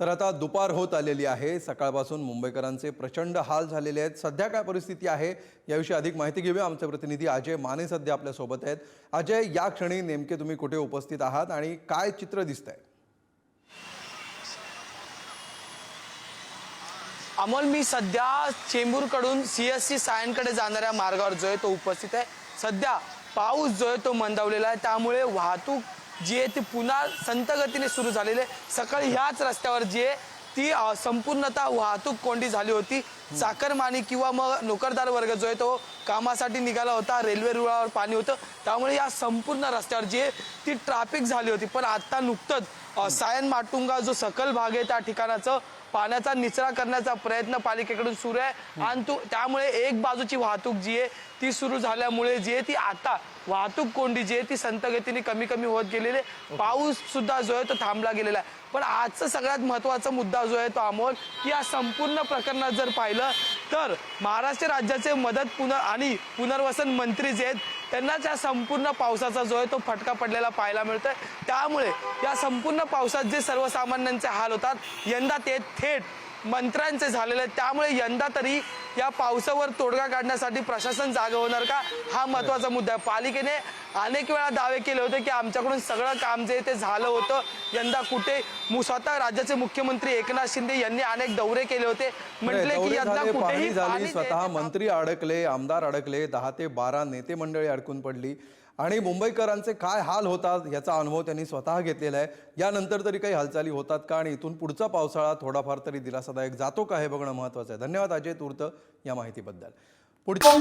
तर आता दुपार होत आलेली आहे. सकाळपासून मुंबईकरांचे प्रचंड हाल झालेले आहेत. सध्या काय परिस्थिती आहे याविषयी अधिक माहिती घेऊया. आमचे प्रतिनिधी अजय माने सध्या आपल्यासोबत आहेत. अजय या क्षणी नेमके तुम्ही कुठे उपस्थित आहात आणि काय चित्र दिसतंय? अमोल मी सध्या चेंबूरकडून सी एस सी सायनकडे जाणाऱ्या मार्गावर जो आहे तो उपस्थित आहे. सध्या पाऊस जो आहे तो मंदावलेला आहे. त्यामुळे वाहतूक जी आहे ती पुन्हा संतगतीने सुरू झालेली. आहे सकाळी ह्याच रस्त्यावर जी आहे ती संपूर्णतः वाहतूक कोंडी झाली होती. चाकरमानी किंवा मग नोकरदार वर्ग जो आहे तो कामासाठी निघाला होता. रेल्वे रुळावर पाणी होतं. त्यामुळे या संपूर्ण रस्त्यावर जी आहे ती ट्रॅफिक झाली होती. पण आत्ता नुकतंच सायन माटुंगा जो सकल भाग आहे त्या ठिकाणाचं पाण्याचा निचरा करण्याचा प्रयत्न पालिकेकडून सुरू आहे. आणि तो त्यामुळे एक बाजूची वाहतूक जी आहे ती सुरू झाल्यामुळे जी आहे ती आता वाहतूक कोंडी जी आहे ती संत गतीने कमी कमी होत गेलेली आहे. पाऊस सुद्धा जो आहे तो थांबला गेलेला आहे. पण आजचा सगळ्यात महत्त्वाचा मुद्दा जो आहे तो अमोल की या संपूर्ण प्रकरणात जर पाहिलं तर महाराष्ट्र राज्याचे मदत पुनर आणि पुनर्वसन मंत्री जे आहेत त्यांनाच या संपूर्ण पावसाचा जो आहे तो फटका पडलेला पाहायला मिळतोय. त्यामुळे या संपूर्ण पावसात जे सर्वसामान्यांचे हाल होतात यंदा ते थेट मंत्र्यांचे झालेले आहेत. त्यामुळे यंदा तरी या पावसावर तोडगा काढण्यासाठी प्रशासन जागा होणार का? हा महत्त्वाचा मुद्दा आहे. पालिकेने अनेक वेळा दावे केले होते की आमच्याकडून सगळं काम जे ते झालं होतं. यंदा कुठे स्वतः राज्याचे मुख्यमंत्री एकनाथ शिंदे यांनी अनेक दौरे केले होते. म्हटले की यंदा कुठेही झाली स्वतः मंत्री अडकले आमदार अडकले दहा ते बारा नेते मंडळी अडकून पडली. आणि मुंबईकरांचे काय हाल होतात याचा अनुभव त्यांनी स्वतः घेतलेला आहे. यानंतर तरी काही हालचाली होतात का? आणि इथून पुढचा पावसाळा थोडाफार तरी दिलासादायक जातो का? हे बघणं महत्वाचं आहे. धन्यवाद अजय तूर्त. या माहितीबद्दल. पुढच्या